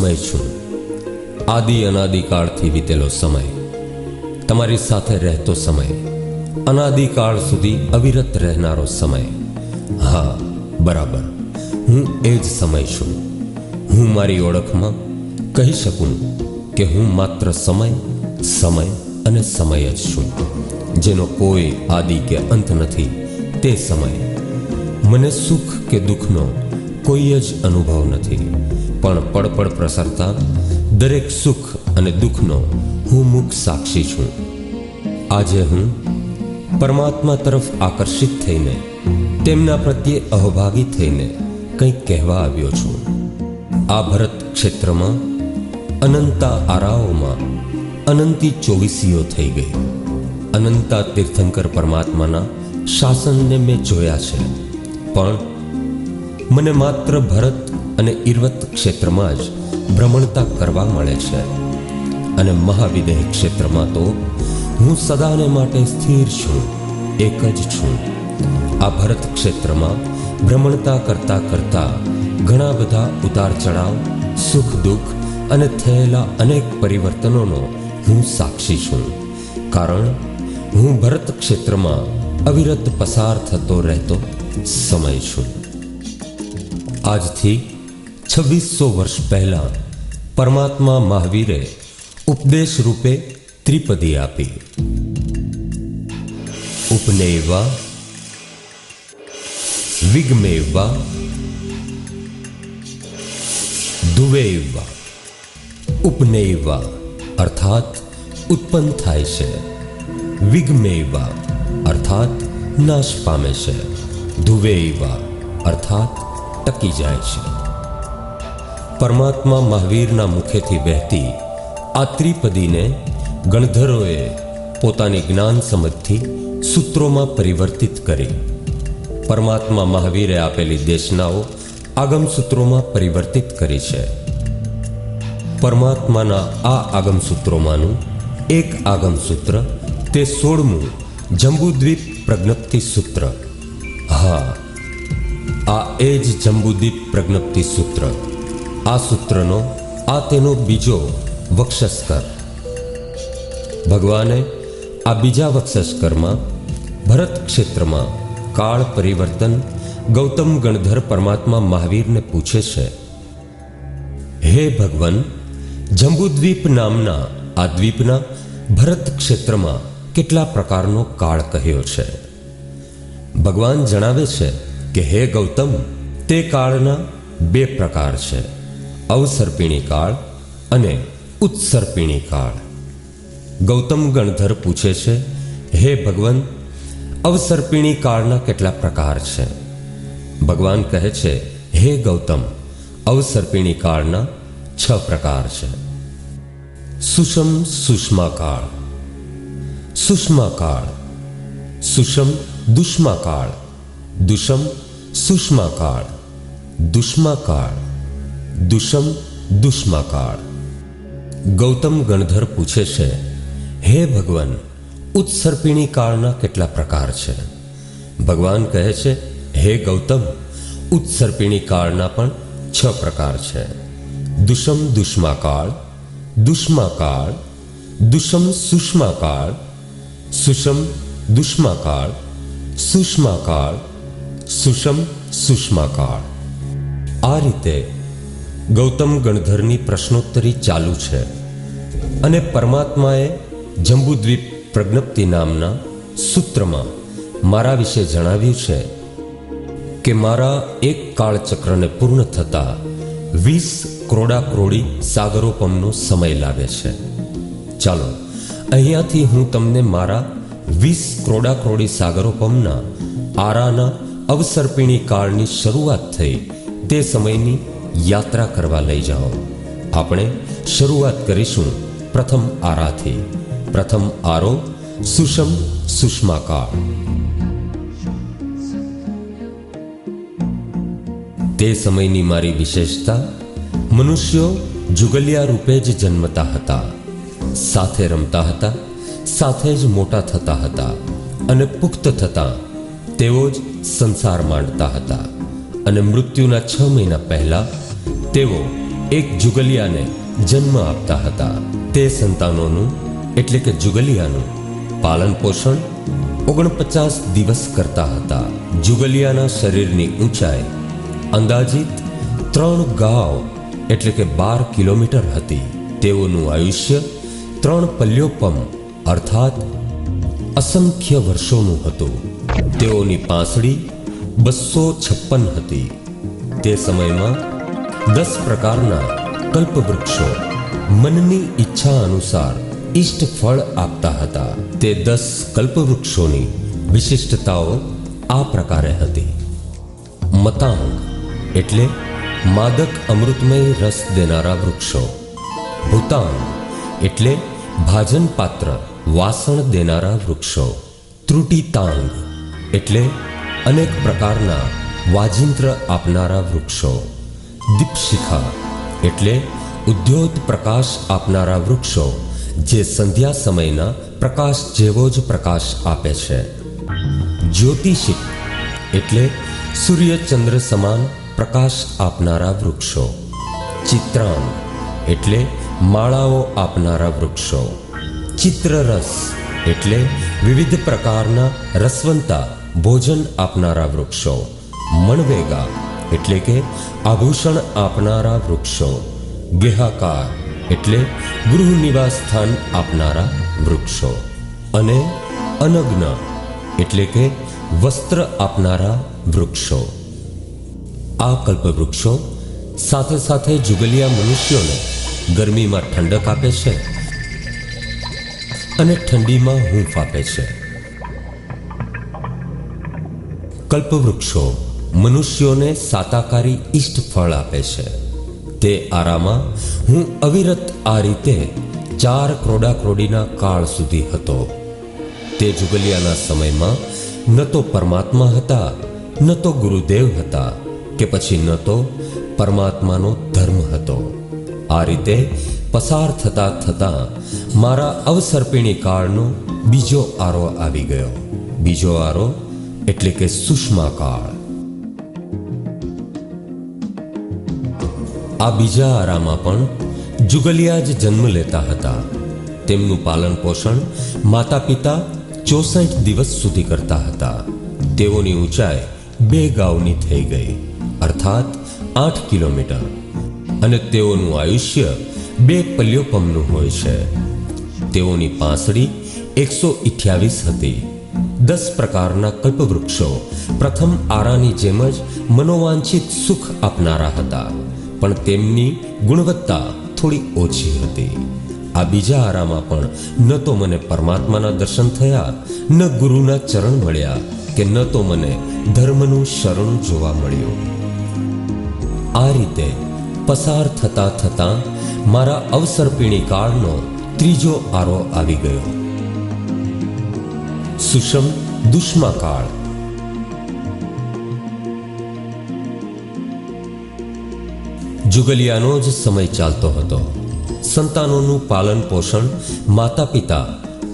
સમય છું. આદિ અનાદિકાળથી વીતેલો સમય. તમારી સાથે રહેતો સમય. અનાદિકાળ સુધી અવિરત રહેનારો સમય. હા, બરાબર. હું એ જ સમય છું. હું મારી ઓળખમાં કહી શકું કે હું માત્ર સમય સમય અને સમય જ છું, જેનો કોઈ આદિ કે અંત નથી, તે સમય. મને સુખ કે દુઃખનો કોઈ જ અનુભવ નથી. પણ પડપડ પ્રસરતા દરેક સુખ અને દુઃખનો હું મુખ સાક્ષી છું. આજે હું પરમાત્મા તરફ આકર્ષિત થઈને, તેમના પ્રત્યે અહભાગી થઈને કંઈક કહેવા આવ્યો છું. આ ભરત ક્ષેત્રમાં અનંતા આરાઓમાં અનંતી ચોવીસીઓ થઈ ગઈ. અનંતા તીર્થંકર પરમાત્માના શાસનને મેં જોયા છે. પણ મને માત્ર ભરત અને ઇરવત ક્ષેત્રમાં જ ભ્રમણતા કરવા મળે છે. અને મહાવિદેહ ક્ષેત્રમાં તો હું સદાને માટે સ્થિર છું, એક જ છું. આ ભરત ક્ષેત્રમાં ભ્રમણતા કરતા કરતા ઘણા બધા ઉતાર ચઢાવ, સુખ દુઃખ અને થયેલા અનેક પરિવર્તનોનો હું સાક્ષી છું. કારણ હું ભરત ક્ષેત્રમાં અવિરત પસાર થતો રહેતો સમય છું. આજથી છવ્વીસો વર્ષ પહેલા પરમાત્મા મહાવીરે ઉપદેશ રૂપે ત્રિપદી આપી ઉપનેવા વિગમેવા ધુવેવા ઉપનેવા અર્થાત ઉત્પન્ન થાય છે વિગમેવા અર્થાત નાશ પામે છે ધુવેવા અર્થાત ટકી જાય છે પરમાત્મા મહાવીરના મુખેથી વહેતી આ ત્રિપદીને ગણધરોએ પોતાની જ્ઞાન સમજથી સૂત્રોમાં પરિવર્તિત કરી. પરમાત્મા મહાવીરે આપેલી દેશનાઓ આગમ સૂત્રોમાં પરિવર્તિત કરી છે. પરમાત્માના આ આગમ સૂત્રોમાંનું એક આગમ સૂત્ર તે સોળમું જંબુદ્વીપ પ્રજ્ઞપ્તિ સૂત્ર. હા, આ એ જ જંબુદ્વીપ પ્રજ્ઞપ્તિ સૂત્ર. આ સૂત્રનો, આ તેનો બીજો વક્ષસ્કર. ભગવાને આ બીજા વક્ષસ્કરમાં, ભરત ક્ષેત્રમાં કાળ પરિવર્તન ગૌતમ ગણધર પરમાત્મા મહાવીરને પૂછે છે, હે ભગવાન, જંબુદ્વીપ નામના આ દ્વીપના ભરત ક્ષેત્રમાં કેટલા પ્રકારનો કાળ કહ્યો છે? ભગવાન જણાવે છે કે, હે ગૌતમ, તે કાળના બે પ્રકાર છે. અવસર્પિણી કાળ અને ઉત્સર્પિણી કાળ. ગૌતમ ગણધર પૂછે છે, હે ભગવાન, અવસર્પિણી કાળના કેટલા પ્રકાર છે? ભગવાન કહે છે, હે ગૌતમ, અવસર્પિણી કાળના છ પ્રકાર છે. સુષમ સુષ્મા કાળ. સુષ્મા કાળ. સુષમ દુષ્મા કાળ. દુષમ સુષ્મા કાળ. દુષ્મા કાળ. દુષમ દુષ્માકાળ. ગૌતમ ગણધર પૂછે છે, હે ભગવાન, ઉત્સર્પિણી કાળના કેટલા પ્રકાર છે? ભગવાન કહે છે, હે ગૌતમ, ઉત્સર્પિણી કાળના પણ છ પ્રકાર છે. દુષમ દુષ્માકાળ દુષ્માકાળ, દુષમ સુષ્મા કાળ સુષમ દુષ્માકાળ, સુષ્માકાળ, સુષ્મા કાળ સુષમ સુષ્મા કાળ આ રીતે ગૌતમ ગણધરની પ્રશ્નોત્તરી ચાલુ છે અને પરમાત્માએ જંબુદ્વીપ પ્રજ્ઞપ્તિ નામના સૂત્રમાં મારા વિશે જણાવ્યું છે કે મારા એક કાળચક્રને પૂર્ણ થતા વીસ ક્રોડા ક્રોડી સાગરોપમનો સમય લાગે છે. ચાલો, અહીંયાથી હું તમને મારા વીસ ક્રોડા ક્રોડી સાગરોપમના આરાના અવસર્પિણી કાળની શરૂઆત થઈ તે સમયની યાત્રા કરવા લઈ જાઓ. આપણે શરૂઆત કરીશું પ્રથમ આરાથી. પ્રથમ આરો, સુષમ સુષ્માકાર તે સમયની મારી વિશેષતા, મનુષ્યો જુગલિયા રૂપે જ જન્મતા હતા. સાથે રમતા હતા, સાથે જ મોટા થતા હતા અને પુખ્ત થતા. તેઓ જ સંસાર માંડતા હતા. અને મૃત્યુના છ મહિના પહેલા તેઓ એક જુગલિયાને જન્મ આપતા હતા. તે સંતાનોનું, એટલે કે જુગલિયાનું, પાલન પોષણ ઓગણપચાસ દિવસ કરતા હતા. જુગલિયાના શરીરની ઊંચાઈ અંદાજિત ત્રણ ગાવ, એટલે કે બાર કિલોમીટર હતી. તેઓનું આયુષ્ય ત્રણ પલ્યોપમ, અર્થાત અસંખ્ય વર્ષોનું હતું. તેઓની પાંસળી બસો છપ્પન હતી. તે સમયમાં દસ પ્રકારના કલ્પવૃક્ષો મનની ઈચ્છા અનુસાર ઈષ્ટ ફળ આપતા હતા. તે દસ કલ્પવૃક્ષોની વિશિષ્ટતાઓ આ પ્રકારે હતી. મતાંગ એટલે માદક અમૃતમય રસ દેનારા વૃક્ષો. ભૂતાંગ એટલે ભાજન પાત્ર વાસણ દેનારા વૃક્ષો. ત્રુટિતાંગ એટલે અનેક પ્રકારના વાજિંત્ર આપનારા વૃક્ષો. દીપશિખા એટલે ઉદ્યોત પ્રકાશ આપનારા વૃક્ષો જે સંધ્યા સમયના પ્રકાશ જેવો જ પ્રકાશ આપે છે. જ્યોતિષિક એટલે સૂર્ય ચંદ્ર સમાન પ્રકાશ આપનારા વૃક્ષો. ચિત્રાન એટલે માળાઓ આપનારા વૃક્ષો. ચિત્રરસ એટલે વિવિધ પ્રકારના રસવંતા ભોજન આપનારા વૃક્ષો. મણવેગા એટલે કે આભૂષણ આપનારા વૃક્ષો. ગેહાકાર એટલે ગૃહ નિવાસ સ્થાન આપનારા વૃક્ષો. અને અનગ્ન એટલે કે વસ્ત્ર આપનારા વૃક્ષો. આ કલ્પવૃક્ષો સાથે સાથે જુગલિયા મનુષ્યોને ગરમીમાં ઠંડક આપે છે અને ઠંડીમાં હૂંફ આપે છે. કલ્પવૃક્ષો મનુષ્યોને સાતાકારી ઈષ્ટ ફળ આપે છે. તે આરામાં, હું અવિરત આ રીતે ચાર ક્રોડા ક્રોડીના કાળ સુધી હતો. તે જુગલિયાના સમયમાં, ન તો પરમાત્મા હતા, ન તો ગુરુદેવ હતા, કે પછી ન તો પરમાત્માનો ધર્મ હતો. આ રીતે પસાર થતા થતા મારા અવસર્પિણી કાળનો બીજો આરો આવી ગયો. બીજો આરો એટલે કે સુષ્મા કાળ આ બીજા આરામાં પણ જુગલિયા જ જન્મ લેતા હતા. તેમનું પાલન પોષણ માતા પિતા ચોસઠ દિવસ સુધી કરતા હતા. તેઓની ઊંચાઈ બે ગાઉની થઈ ગઈ, અર્થાત આઠ કિલોમીટર. અને તેઓનું આયુષ્ય બે પલ્યોપમનું હોય છે. તેઓની પાંસળી એકસો હતી. દસ પ્રકારના કલ્પવૃક્ષો. પ્રથમ આરાની જેમ જ મનોવાંછિત સુખ આપનારા હતા, પણ તેમની ગુણવત્તા થોડી ઓછી હતી. આ બીજા આરામાં પણ ન તો મને પરમાત્માના દર્શન થયા, ન ગુરુના ચરણ મળ્યા, કે ન તો મને ધર્મનું શરણ જોવા મળ્યું. આ રીતે પસાર થતા થતા મારા અવસરપીણી કાળનો ત્રીજો આરો આવી ગયો. સુષમ દુષ્મા કાળ જુગલિયાનો જ સમય ચાલતો હતો સંતાનોનું પાલન પોષણ માતા પિતા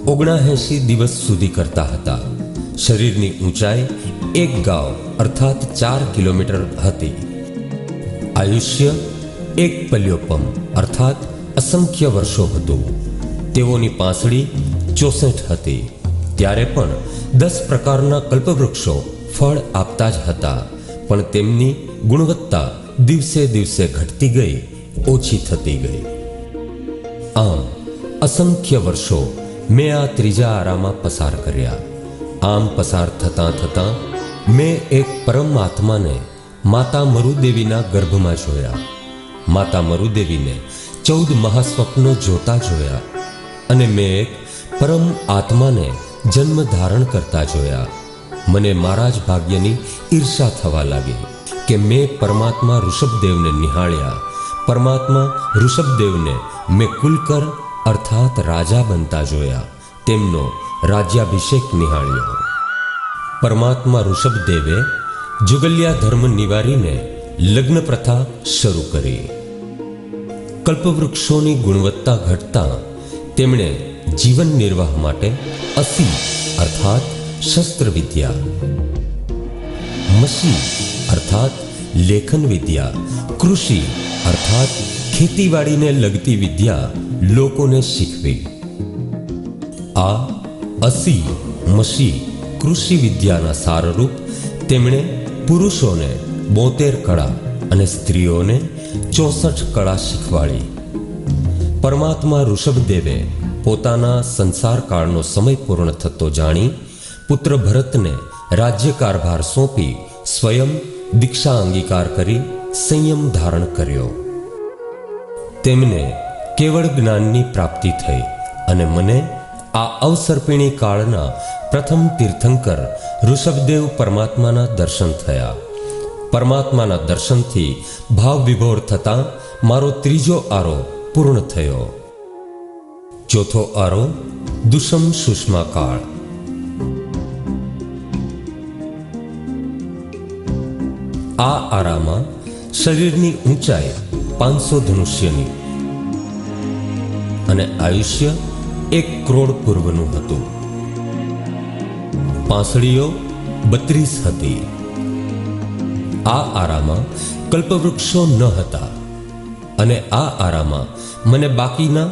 ઓગણાએંશી દિવસ સુધી કરતા હતા શરીરની ઊંચાઈ એક ગાવ અર્થાત ચાર કિલોમીટર હતી આયુષ્ય એક પલ્યોપમ અર્થાત અસંખ્ય વર્ષો હતું તેઓની પાંસળી ચોસઠ હતી ત્યારે પણ દસ પ્રકારના કલ્પવૃક્ષો ફળ આપતા જ હતા. પણ તેમની ગુણવત્તા દિવસે દિવસે ઘટતી ગઈ, ઓછી થતી ગઈ. આમ અસંખ્ય વર્ષો મેં આ ત્રીજા આરામાં પસાર કર્યા. આમ પસાર થતાં થતાં મેં એક પરમાત્માને માતા મરુદેવીના ગર્ભમાં જોયા. માતા મરુદેવીને ચૌદ મહાસ્વપ્નો જોતા જોયા અને મેં એક પરમ આત્માને જન્મ ધારણ કરતા જોયા. મને મારા જ ભાગ્યની ઈર્ષા થવા લાગી કે મેં પરમાત્મા ઋષભદેવને નિહાળ્યા. પરમાત્મા ઋષભદેવને મેં કુલકર અર્થાત રાજા બનતા જોયા. તેમનો રાજ્યાભિષેક નિહાળ્યો. પરમાત્મા ઋષભદેવે જુગલિયા ધર્મ નિવારીને લગ્ન પ્રથા શરૂ કરી. કલ્પવૃક્ષોની ગુણવત્તા ઘટતા તેમણે જીવન નિર્વાહ માટે અસી અર્થાત શસ્ત્ર વિદ્યા મસી અર્થાત લેખન વિદ્યા કૃષિ અર્થાત ખેતીવાડીને લગતી વિદ્યા લોકોને શીખવી આ અસી મસી કૃષિ વિદ્યાના સારરૂપ તેમણે પુરુષોને બોતેર કળા અને સ્ત્રીઓને ચોસઠ કળા શીખવાડી પરમાત્મા ઋષભદેવે પોતાના સંસાર કાળનો સમય પૂર્ણ થતો જાણી પુત્ર ભરતને રાજ્યકારભાર સોંપી સ્વયં દીક્ષા અંગીકાર કરી સંયમ ધારણ કર્યો. તેમને કેવળ જ્ઞાનની પ્રાપ્તિ થઈ અને મને આ અવસર્પિણી કાળના પ્રથમ તીર્થંકર ઋષભદેવ પરમાત્માના દર્શન થયા. પરમાત્માના દર્શનથી ભાવ વિભોર થતાં મારો ત્રીજો આરો પૂર્ણ થયો. ચોથો આરો, દુષમ સુષ્મા કાળ. આ આરામાં શરીરની ઊંચાઈ પાંચસો ધનુષ્યની અને આયુષ્ય એક કરોડ પૂર્વનું હતું. પાંસળીઓ બત્રીસ હતી. આ આરામાં કલ્પવૃક્ષો ન હતા અને આ આરામાં મને બાકીના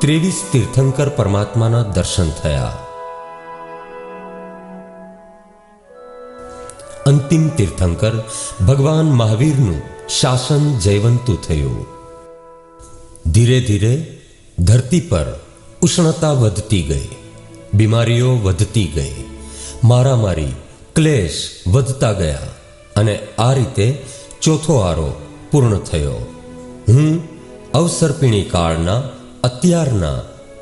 ત્રેવીસ તીર્થંકર પરમાત્માના દર્શન થયા. અંતિમ તીર્થંકર ભગવાન મહાવીરનું શાસન જયવંતું થયું. ધીરે ધીરે ધરતી પર ઉષ્ણતા વધતી ગઈ, બીમારીઓ વધતી ગઈ, મારામારી, ક્લેશ વધતા ગયા અને આ રીતે ચોથો આરો પૂર્ણ થયો. હું અવસર્પિણી કાળના અત્યારના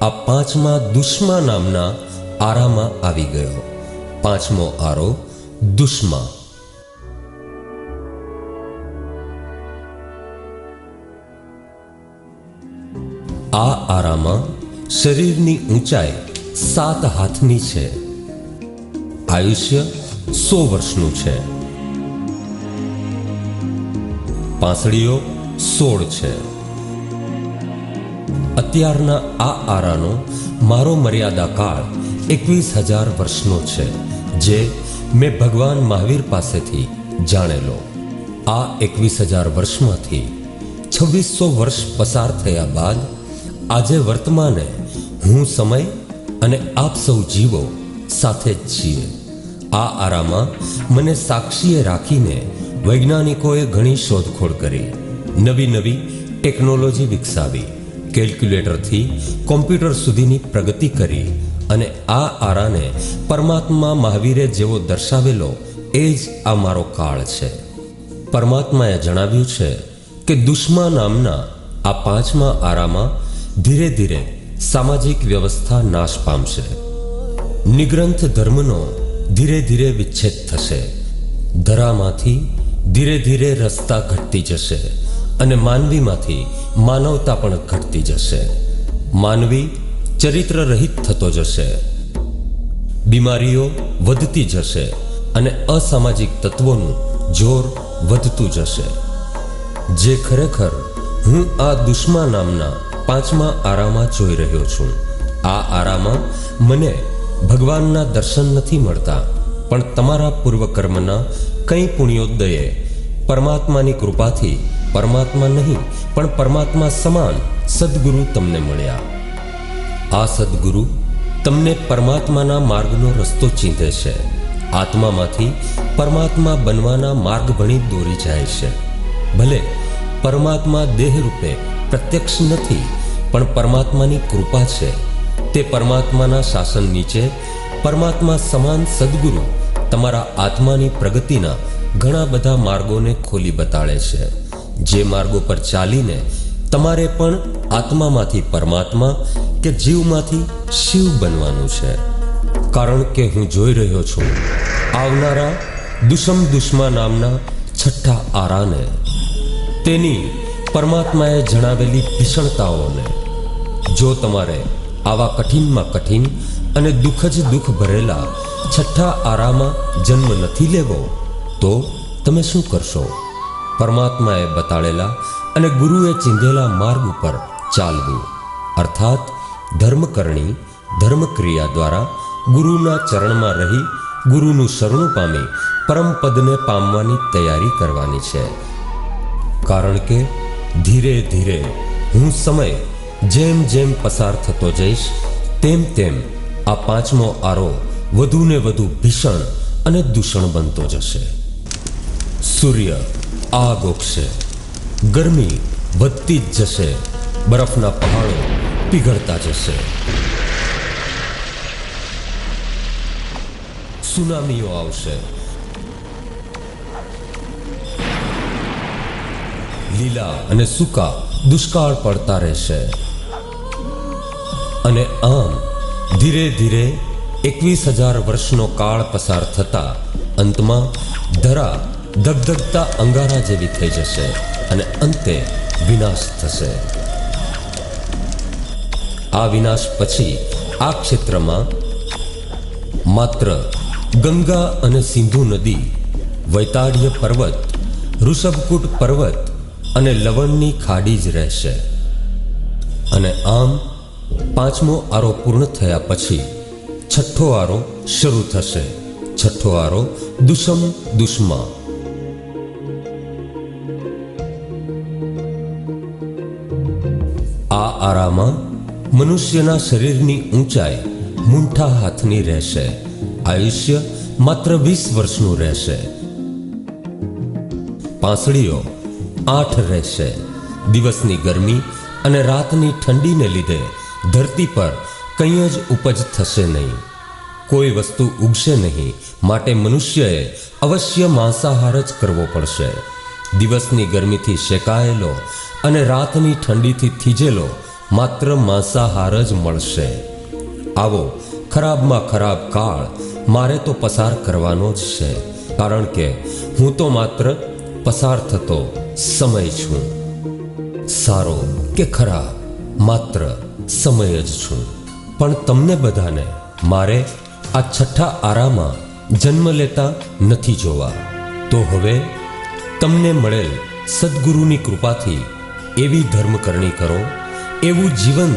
આ પાંચમા દુષ્મા નામના આરામાં આવી ગયો. પાંચમો આરો દુષ્મા આ આરામાં શરીરની ઊંચાઈ સાત હાથની છે. આયુષ્ય સો વર્ષનું છે. પાંસળીઓ સોળ છે. અત્યારના આ આરાનો મારો મર્યાદા કાળ એકવીસ હજાર વર્ષનો છે, જે મેં ભગવાન મહાવીર પાસેથી જાણેલો. આ એકવીસ હજાર વર્ષમાંથી છવ્વીસો વર્ષ પસાર થયા બાદ આજે વર્તમાને હું સમય અને આપ સૌ જીવો સાથે જ છીએ. આ આરામાં મને સાક્ષીએ રાખીને વૈજ્ઞાનિકોએ ઘણી શોધખોળ કરી, નવી નવી ટેકનોલોજી વિકસાવી કેલ્ક્યુલેટરથી કોમ્પ્યુટર સુધીની પ્રગતિ કરી અને આ આરાને પરમાત્મા મહાવીરે જેવો દર્શાવેલો એ જ આ મારો કાળ છે. પરમાત્માએ જણાવ્યું છે કે દુશ્મા નામના આ પાંચમા આરામાં ધીરે ધીરે સામાજિક વ્યવસ્થા નાશ પામશે. નિગ્રંથ ધર્મનો ધીરે ધીરે વિચ્છેદ થશે. ધરામાંથી ધીરે ધીરે રસ્તા ઘટતી જશે. અને માનવીમાંથી માનવતા પણ ઘટતી જશે. માનવી ચરિત્ર રહિત થતો જશે. બીમારીઓ વધતી જશે અને અસામાજિક તત્વોનું જોર વધતું જશે. જે ખરેખર હું આ દુશ્મા નામના પાંચમા આરામાં જોઈ રહ્યો છું. આ આરામાં મને ભગવાનના દર્શન નથી મળતા, પણ તમારા પૂર્વકર્મના કંઈ પુણ્યોદયે પરમાત્માની કૃપાથી પરમાત્મા નહીં, પણ પરમાત્મા સમાન સદગુરુ તમને મળ્યા. આ સદગુરુ તમને પરમાત્માના માર્ગનો રસ્તો ચીંધે છે. આત્મામાંથી પરમાત્મા બનવાના માર્ગ ભણી દોરી જાય છે. ભલે પરમાત્મા દેહ રૂપે પ્રત્યક્ષ નથી, પણ પરમાત્માની કૃપા છે. તે પરમાત્માના શાસન નીચે પરમાત્મા સમાન સદગુરુ તમારા આત્માની પ્રગતિના ઘણા બધા માર્ગોને ખોલી બતાડે છે. જે માર્ગો પર ચાલીને તમારે પણ આત્મામાંથી પરમાત્મા કે જીવમાંથી શિવ બનવાનું છે. કારણ કે હું જોઈ રહ્યો છું, આવનારા દુષમ દુશ્મા નામના છઠ્ઠા આરાને. તેની પરમાત્માએ જણાવેલી ભીષણતાઓને, જો તમારે આવા કઠિનમાં કઠિન અને દુઃખ જ દુઃખ ભરેલા છઠ્ઠા આરામાં જન્મ નથી લેવો, તો તમે શું કરશો? પરમાત્માએ બતાડેલા અને ગુરુએ ચીંધેલા માર્ગ ઉપર ચાલવું. અર્થાત, ધર્મકરણી ધર્મક્રિયા દ્વારા ગુરુના ચરણમાં રહી ગુરુનું શરણું પામી પરમપદને પામવાની તૈયારી કરવાની છે. કારણ કે, ધીરે ધીરે હું સમય જેમ જેમ પસાર થતો જઈશ, તેમ તેમ આ પાંચમો આરો વધુ ને વધુ ભીષણ અને દૂષણ બનતો જશે. સૂર્ય આગ ઓકશે ગરમી વધતી જ જશે. બરફના પહાડો પીઘળતા જશે. સુનામીઓ આવશે. લીલા અને સૂકા દુષ્કાળ પડતા રહેશે. અને આમ ધીરે ધીરે એકવીસ હજાર વર્ષનો કાળ પસાર થતા અંતમાં ધરા ધગધગતા અંગારા જેવી થઈ જશે અને અંતે વિનાશ થશે. આ વિનાશ પછી આ ક્ષેત્રમાં માત્ર ગંગા અને સિંધુ નદી વૈતાડ્ય પર્વત, ઋષભકૂટ પર્વત અને લવણની ખાડી જ રહેશે. અને આમ પાંચમો આરો પૂર્ણ થયા પછી છઠ્ઠો આરો શરૂ થશે. છઠ્ઠો આરો દુષમ દુષ્મા. આરામાં મનુષ્યના શરીરની ઊંચાઈ મૂંઠા હાથની રહેશે. આયુષ્ય માત્ર વીસ વર્ષનું રહેશે. પાંસળીઓ આઠ રહેશે. દિવસની ગરમી અને રાતની ઠંડીને લીધે ધરતી પર કંઈ જ ઉપજ થશે નહીં. કોઈ વસ્તુ ઉગશે નહીં. માટે મનુષ્યએ અવશ્ય માંસાહાર જ કરવો પડશે. દિવસની ગરમીથી શેકાયેલો અને રાતની ઠંડીથી થીજેલો માત્ર માંસાહાર જ મળશે. આવો, ખરાબમાં ખરાબ કાળ મારે તો પસાર કરવાનો જ છે. કારણ કે હું તો માત્ર પસાર થતો સમય છું. સારો કે ખરાબ, માત્ર સમય જ છું. પણ તમને બધાને મારે આ છઠ્ઠા આરામાં જન્મ લેતા નથી જોવા. તો હવે તમને મળેલ સદગુરુની કૃપાથી એવી ધર્મકરણી કરો એવું જીવન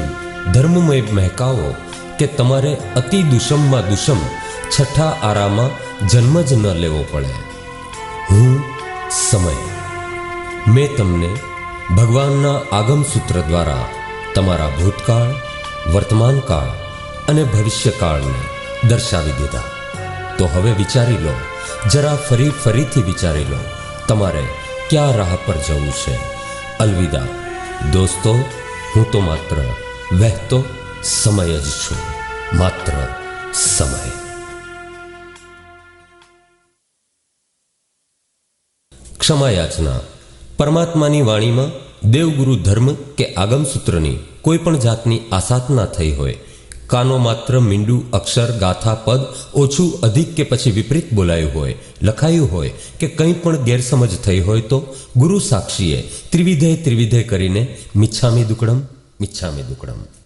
ધર્મમય મહેકાવો કે તમારે અતિ દુષમમાં દુષમ છઠ્ઠા આરામાં જન્મ જ ન લેવો પડે. હું સમય. મેં તમને ભગવાનના આગમ સૂત્ર દ્વારા તમારા ભૂતકાળ, વર્તમાનકાળ અને ભવિષ્યકાળને દર્શાવી દીધા. તો હવે વિચારી લો, જરા ફરી ફરીથી વિચારી લો, તમારે ક્યાં રાહ પર જવું છે? અલવિદા. દોસ્તો હું તો માત્ર વહેતો સમય જ છું. માત્ર સમય. ક્ષમા યાચના પરમાત્માની વાણીમાં દેવગુરુ ધર્મ કે આગમસૂત્રની કોઈ પણ જાતની આસાત ના થઈ હોય કાનો માત્ર મીંડું, અક્ષર, ગાથા, પદ ઓછું અધિક કે પછી વિપરીત બોલાયું હોય, લખાયું હોય કે કંઈ પણ ગેરસમજ થઈ હોય તો ગુરુ સાક્ષીએ ત્રિવિધે ત્રિવિધે કરીને મિચ્છામી દુકડમ મિચ્છામી દુકડમ.